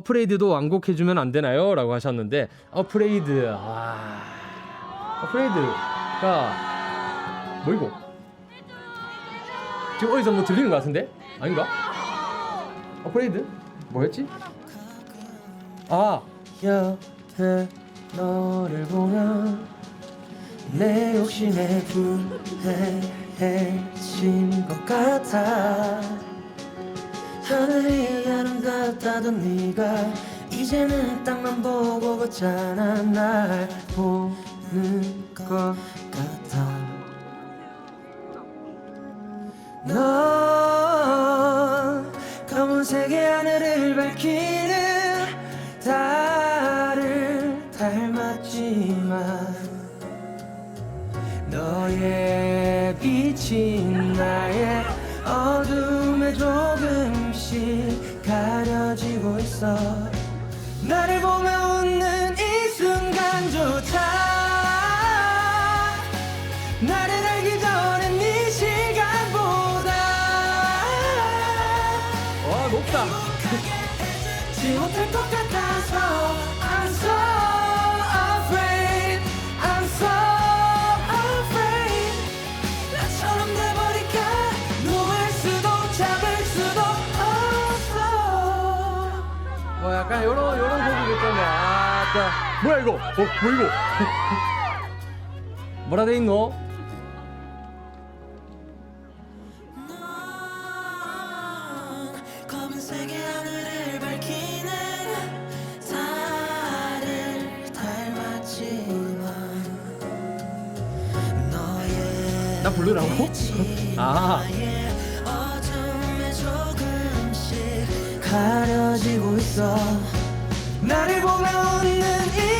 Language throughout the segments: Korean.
어프레이드도 완곡해주면 안 되나요? 라고 하셨는데 어프레이드 아 어프레이드가 뭐 이거 지금 어디서 뭐 들리는 것 같은데 아닌가? 어프레이드 뭐였지? 아 옆에 너를 보면 내 욕심에 불해해진 것 같아 하늘이 아름답다던 네가 이제는 땅만 보고 걷잖아. 날 보는 것 같아. 넌 검은색의 하늘을 밝히는 달을 닮았지만 너의 빛이 있어. 나를 보며 웃는 이 순간조차. 나를 알기 전에 네 시간보다. 와 높다. 지 못할 것 같아서 뭐 약간 요런 요런 곡이겠잖아 아따 뭐야 이거 어 뭐 이거 뭐라 돼 있노? 나 부르라고? 아. 가려지고 있어. 나를 보며 웃는 이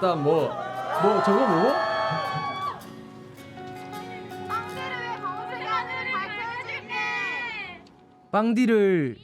와따 뭐. 뭐 저거 뭐? 빵디를